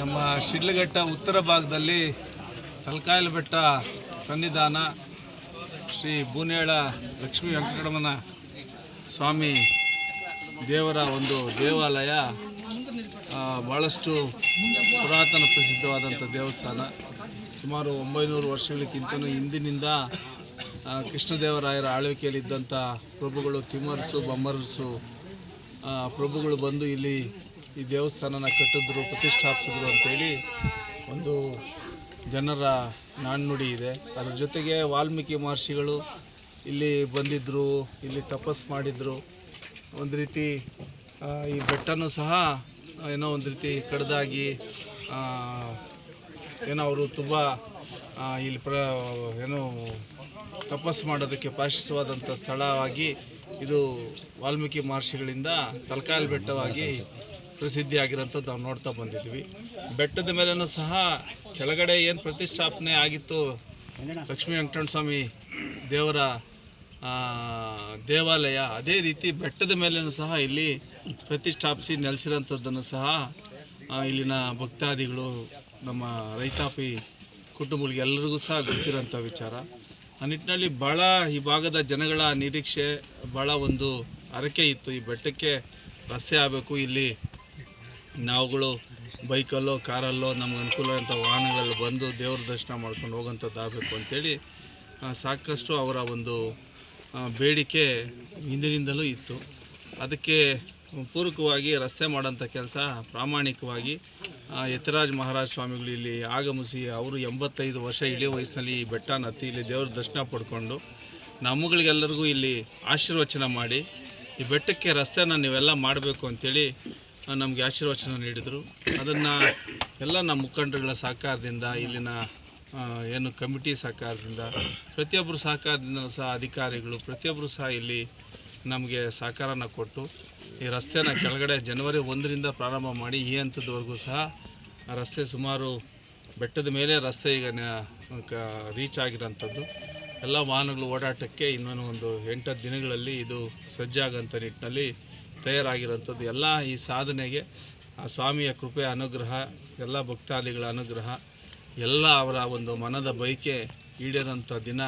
ನಮ್ಮ ಶಿಡ್ಲಘಟ್ಟ ಉತ್ತರ ಭಾಗದಲ್ಲಿ ತಲಕಾಯಲ ಬೆಟ್ಟ ಸನ್ನಿಧಾನ ಶ್ರೀ ಬೂನೇಳ ಲಕ್ಷ್ಮೀ ವೆಂಕಟರಮಣ ಸ್ವಾಮಿ ದೇವರ ಒಂದು ದೇವಾಲಯ ಭಾಳಷ್ಟು ಪುರಾತನ ಪ್ರಸಿದ್ಧವಾದಂಥ ದೇವಸ್ಥಾನ. ಸುಮಾರು ಒಂಬೈನೂರು ವರ್ಷಗಳಿಗಿಂತಲೂ ಹಿಂದಿನಿಂದ ಕೃಷ್ಣದೇವರಾಯರ ಆಳ್ವಿಕೆಯಲ್ಲಿದ್ದಂಥ ಪ್ರಭುಗಳು ತಿಮ್ಮರಸು, ಬೊಮ್ಮರಸು ಪ್ರಭುಗಳು ಬಂದು ಇಲ್ಲಿ ಈ ದೇವಸ್ಥಾನನ ಕಟ್ಟಿದ್ರು, ಪ್ರತಿಷ್ಠಾಪಿಸಿದ್ರು ಅಂತೇಳಿ ಒಂದು ಜನರ ನಾಣ್ಣುಡಿ ಇದೆ. ಅದ್ರ ಜೊತೆಗೆ ವಾಲ್ಮೀಕಿ ಮಹರ್ಷಿಗಳು ಇಲ್ಲಿ ಬಂದಿದ್ದರು ಇಲ್ಲಿ ತಪಸ್ ಮಾಡಿದರು. ಒಂದು ರೀತಿ ಈ ಬೆಟ್ಟನೂ ಸಹ ಏನೋ ಒಂದು ರೀತಿ ಕಡ್ದಾಗಿ ಏನೋ ಅವರು ತುಂಬ ಇಲ್ಲಿ ಪ್ರ, ಏನೋ ತಪಸ್ ಮಾಡೋದಕ್ಕೆ ಪಾಶಿಸುವಾದಂಥ ಸ್ಥಳವಾಗಿ ಇದು ವಾಲ್ಮೀಕಿ ಮಹರ್ಷಿಗಳಿಂದ ತಲಕಾಯಲ್ ಬೆಟ್ಟವಾಗಿ ಪ್ರಸಿದ್ಧಿಯಾಗಿರೋಂಥದ್ದು ನಾವು ನೋಡ್ತಾ ಬಂದಿದ್ವಿ. ಬೆಟ್ಟದ ಮೇಲೂ ಸಹ ಕೆಳಗಡೆ ಏನು ಪ್ರತಿಷ್ಠಾಪನೆ ಆಗಿತ್ತು? ಲಕ್ಷ್ಮೀ ವೆಂಕಟರಮಣ ಸ್ವಾಮಿ ದೇವರ ದೇವಾಲಯ, ಅದೇ ರೀತಿ ಬೆಟ್ಟದ ಮೇಲೂ ಸಹ ಇಲ್ಲಿ ಪ್ರತಿಷ್ಠಾಪಿಸಿ ನೆಲೆಸಿರೋಂಥದ್ದನ್ನು ಸಹ ಇಲ್ಲಿನ ಭಕ್ತಾದಿಗಳು, ನಮ್ಮ ರೈತಾಪಿ ಕುಟುಂಬಗಳಿಗೆ ಎಲ್ಲರಿಗೂ ಸಹ ಗೊತ್ತಿರೋಂಥ ವಿಚಾರ. ಆ ನಿಟ್ಟಿನಲ್ಲಿ ಭಾಳ ಈ ಭಾಗದ ಜನಗಳ ನಿರೀಕ್ಷೆ ಭಾಳ ಒಂದು ಹರಕೆ ಇತ್ತು. ಈ ಬೆಟ್ಟಕ್ಕೆ ರಸ್ತೆ ಆಗಬೇಕು. ಇಲ್ಲಿ ನಾವುಗಳು ಬೈಕಲ್ಲೋ, ಕಾರಲ್ಲೋ ನಮ್ಗೆ ಅನುಕೂಲ ಅಂತ ವಾಹನಗಳಲ್ಲಿ ಬಂದು ದೇವ್ರ ದರ್ಶನ ಮಾಡ್ಕೊಂಡು ಹೋಗೋಂಥದ್ದು ಆಗಬೇಕು ಅಂತೇಳಿ ಸಾಕಷ್ಟು ಅವರ ಒಂದು ಬೇಡಿಕೆ ಹಿಂದಿನಿಂದಲೂ ಇತ್ತು. ಅದಕ್ಕೆ ಪೂರಕವಾಗಿ ರಸ್ತೆ ಮಾಡೋಂಥ ಕೆಲಸ ಪ್ರಾಮಾಣಿಕವಾಗಿ ಯತರಾಜ್ ಮಹಾರಾಜ್ ಸ್ವಾಮಿಗಳು ಇಲ್ಲಿ ಆಗಮಿಸಿ ಅವರು ಎಂಬತ್ತೈದು ವರ್ಷ ಇಳಿ ವಯಸ್ಸಿನಲ್ಲಿ ಈ ಬೆಟ್ಟನ ಹತ್ತಿ ಇಲ್ಲಿ ದೇವ್ರ ದರ್ಶನ ಪಡ್ಕೊಂಡು ನಮ್ಮಗಳಿಗೆಲ್ಲರಿಗೂ ಇಲ್ಲಿ ಆಶೀರ್ವಚನ ಮಾಡಿ, ಈ ಬೆಟ್ಟಕ್ಕೆ ರಸ್ತೆನ ನೀವೆಲ್ಲ ಮಾಡಬೇಕು ಅಂತೇಳಿ ನಮಗೆ ಆಶೀರ್ವಚನ ನೀಡಿದರು. ಅದನ್ನು ಎಲ್ಲ ನಮ್ಮ ಮುಖಂಡರುಗಳ ಸಹಕಾರದಿಂದ, ಇಲ್ಲಿನ ಏನು ಕಮಿಟಿ ಸಹಕಾರದಿಂದ ಪ್ರತಿಯೊಬ್ಬರು ಸಹಕಾರದಿಂದ ಸಹ ಅಧಿಕಾರಿಗಳು ಪ್ರತಿಯೊಬ್ಬರು ಸಹ ಇಲ್ಲಿ ನಮಗೆ ಸಹಕಾರನ ಕೊಟ್ಟು ಈ ರಸ್ತೆನ ಕೆಳಗಡೆ ಜನವರಿ ಒಂದರಿಂದ ಪ್ರಾರಂಭ ಮಾಡಿ ಈ ಹಂತದವರೆಗೂ ಸಹ ರಸ್ತೆ ಸುಮಾರು ಬೆಟ್ಟದ ಮೇಲೆ ರಸ್ತೆ ಈಗ ರೀಚ್ ಆಗಿರೋಂಥದ್ದು. ಎಲ್ಲ ವಾಹನಗಳು ಓಡಾಟಕ್ಕೆ ಇನ್ನೊಂದು ಒಂದು ಎಂಟತ್ತು ದಿನಗಳಲ್ಲಿ ಇದು ಸಜ್ಜಾಗಂಥ ನಿಟ್ಟಿನಲ್ಲಿ ತಯಾರಾಗಿರೋಂಥದ್ದು ಎಲ್ಲ ಈ ಸಾಧನೆಗೆ ಆ ಸ್ವಾಮಿಯ ಕೃಪೆ, ಅನುಗ್ರಹ, ಎಲ್ಲ ಭಕ್ತಾದಿಗಳ ಅನುಗ್ರಹ, ಎಲ್ಲ ಅವರ ಒಂದು ಮನದ ಬಯಕೆ ಈಡೇರಂಥ ದಿನ,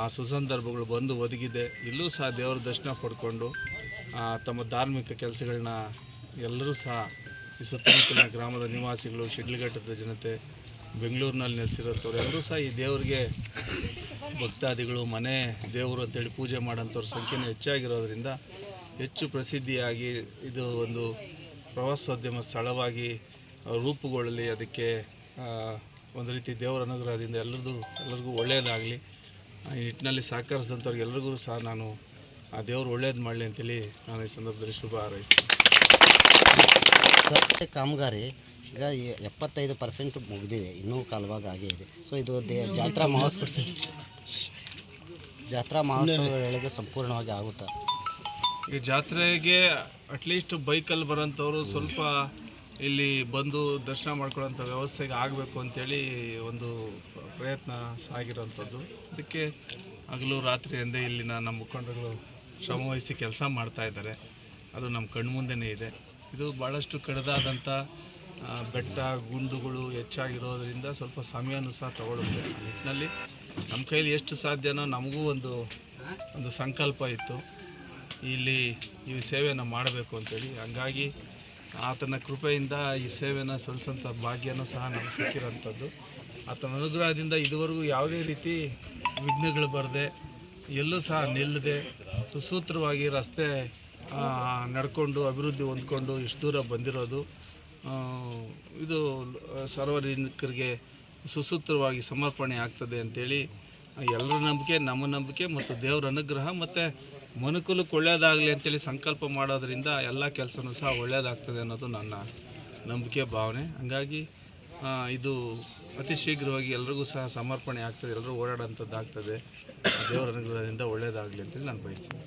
ಆ ಸುಸಂದರ್ಭಗಳು ಬಂದು ಒದಗಿದೆ. ಇಲ್ಲೂ ಸಹ ದೇವರ ದರ್ಶನ ಪಡ್ಕೊಂಡು ತಮ್ಮ ಧಾರ್ಮಿಕ ಕೆಲಸಗಳನ್ನ ಎಲ್ಲರೂ ಸಹ ಈ ಸುತ್ತಮುತ್ತಲಿನ ಗ್ರಾಮದ ನಿವಾಸಿಗಳು, ಶಿಡ್ಲಘಟ್ಟದ ಜನತೆ, ಬೆಂಗಳೂರಿನಲ್ಲಿ ನೆಲೆಸಿರೋಂಥವ್ರು ಎಲ್ಲರೂ ಸಹ ಈ ದೇವರಿಗೆ ಭಕ್ತಾದಿಗಳು, ಮನೆ ದೇವರು ಅಂತೇಳಿ ಪೂಜೆ ಮಾಡೋಂಥವ್ರ ಸಂಖ್ಯೆನೂ ಹೆಚ್ಚಾಗಿರೋದ್ರಿಂದ ಹೆಚ್ಚು ಪ್ರಸಿದ್ಧಿಯಾಗಿ ಇದು ಒಂದು ಪ್ರವಾಸೋದ್ಯಮ ಸ್ಥಳವಾಗಿ ರೂಪುಗೊಳ್ಳಲಿ. ಅದಕ್ಕೆ ಒಂದು ರೀತಿ ದೇವರ ಅನುಗ್ರಹದಿಂದ ಎಲ್ಲರದು, ಎಲ್ಲರಿಗೂ ಒಳ್ಳೆಯದಾಗಲಿ ಈ ನಿಟ್ಟಿನಲ್ಲಿ ಸಹಕರಿಸಿದಂಥವ್ರಿಗೆ ಎಲ್ಲರಿಗೂ ಸಹ ನಾನು, ಆ, ದೇವರು ಒಳ್ಳೇದು ಮಾಡಲಿ ಅಂತೇಳಿ ನಾನು ಈ ಸಂದರ್ಭದಲ್ಲಿ ಶುಭ ಹಾರೈಸ್ತೀನಿ. ರಸ್ತೆ ಕಾಮಗಾರಿ ಈಗ ಎಪ್ಪತ್ತೈದು ಪರ್ಸೆಂಟ್ ಮುಗಿದಿದೆ. ಇನ್ನೂ ಕಾಲುವಾಗ ಆಗೇ ಇದೆ. ಸೊ ಇದು ದೇ, ಜಾತ್ರಾ ಮಹೋತ್ಸವ ಜಾತ್ರಾ ಮಹೋತ್ಸವಗಳಿಗೆ ಸಂಪೂರ್ಣವಾಗಿ ಆಗುತ್ತಾ? ಈ ಜಾತ್ರೆಗೆ ಅಟ್ಲೀಸ್ಟ್ ಬೈಕಲ್ಲಿ ಬರೋಂಥವ್ರು ಸ್ವಲ್ಪ ಇಲ್ಲಿ ಬಂದು ದರ್ಶನ ಮಾಡ್ಕೊಳ್ಳೋಂಥ ವ್ಯವಸ್ಥೆಗೆ ಆಗಬೇಕು ಅಂತೇಳಿ ಒಂದು ಪ್ರಯತ್ನ ಸಾಗಿರೋಂಥದ್ದು ಅದಕ್ಕೆ ಹಗಲು ರಾತ್ರಿ ಎಂದೇ ಇಲ್ಲಿನ ನಮ್ಮ ಮುಖಂಡರುಗಳು ಶ್ರಮವಹಿಸಿ ಕೆಲಸ ಮಾಡ್ತಾ ಇದ್ದಾರೆ. ಅದು ನಮ್ಮ ಕಣ್ಮುಂದೆನೇ ಇದೆ. ಇದು ಭಾಳಷ್ಟು ಕಡಿದಾದಂಥ ಬೆಟ್ಟ, ಗುಂಡುಗಳು ಹೆಚ್ಚಾಗಿರೋದ್ರಿಂದ ಸ್ವಲ್ಪ ಸಮಯನೂ ಸಹ ತಗೊಳ್ಳುತ್ತೆ. ನಿಟ್ಟಿನಲ್ಲಿ ನಮ್ಮ ಕೈಲಿ ಎಷ್ಟು ಸಾಧ್ಯನೋ ನಮಗೂ ಒಂದು ಒಂದು ಸಂಕಲ್ಪ ಇತ್ತು. ಇಲ್ಲಿ ಈ ಸೇವೆಯನ್ನು ಮಾಡಬೇಕು ಅಂತೇಳಿ. ಹಂಗಾಗಿ ಆತನ ಕೃಪೆಯಿಂದ ಈ ಸೇವೆಯನ್ನು ಸಲ್ಲಿಸೋಂಥ ಭಾಗ್ಯನೂ ಸಹ ನಮ್ಗೆ ಸಿಕ್ಕಿರೋಂಥದ್ದು ಆತನ ಅನುಗ್ರಹದಿಂದ ಇದುವರೆಗೂ ಯಾವುದೇ ರೀತಿ ವಿಘ್ನಗಳು ಬರದೆ, ಎಲ್ಲೂ ಸಹ ನಿಲ್ಲದೆ, ಸುಸೂತ್ರವಾಗಿ ರಸ್ತೆ ನಡ್ಕೊಂಡು, ಅಭಿವೃದ್ಧಿ ಹೊಂದ್ಕೊಂಡು ಇಷ್ಟು ದೂರ ಬಂದಿರೋದು ಇದು ಸಾರ್ವಜನಿಕರಿಗೆ ಸುಸೂತ್ರವಾಗಿ ಸಮರ್ಪಣೆ ಆಗ್ತದೆ ಅಂತೇಳಿ ಎಲ್ಲರ ನಂಬಿಕೆ, ನಮ್ಮ ನಂಬಿಕೆ ಮತ್ತು ದೇವರ ಅನುಗ್ರಹ ಮತ್ತು ಮನುಕುಲಕ್ಕೆ ಒಳ್ಳೆಯದಾಗಲಿ ಅಂತೇಳಿ ಸಂಕಲ್ಪ ಮಾಡೋದ್ರಿಂದ ಎಲ್ಲ ಕೆಲಸನೂ ಸಹ ಒಳ್ಳೆಯದಾಗ್ತದೆ ಅನ್ನೋದು ನನ್ನ ನಂಬಿಕೆ, ಭಾವನೆ. ಹಂಗಾಗಿ ಇದು ಅತಿ ಶೀಘ್ರವಾಗಿ ಎಲ್ರಿಗೂ ಸಹ ಸಮರ್ಪಣೆ ಆಗ್ತದೆ ಎಲ್ಲರೂ ಓಡಾಡೋಂಥದ್ದು ಆಗ್ತದೆ ದೇವರ ಅನುಗ್ರಹದಿಂದ ಒಳ್ಳೆಯದಾಗಲಿ ಅಂತೇಳಿ ನಾನು ಬಯಸ್ತೀನಿ.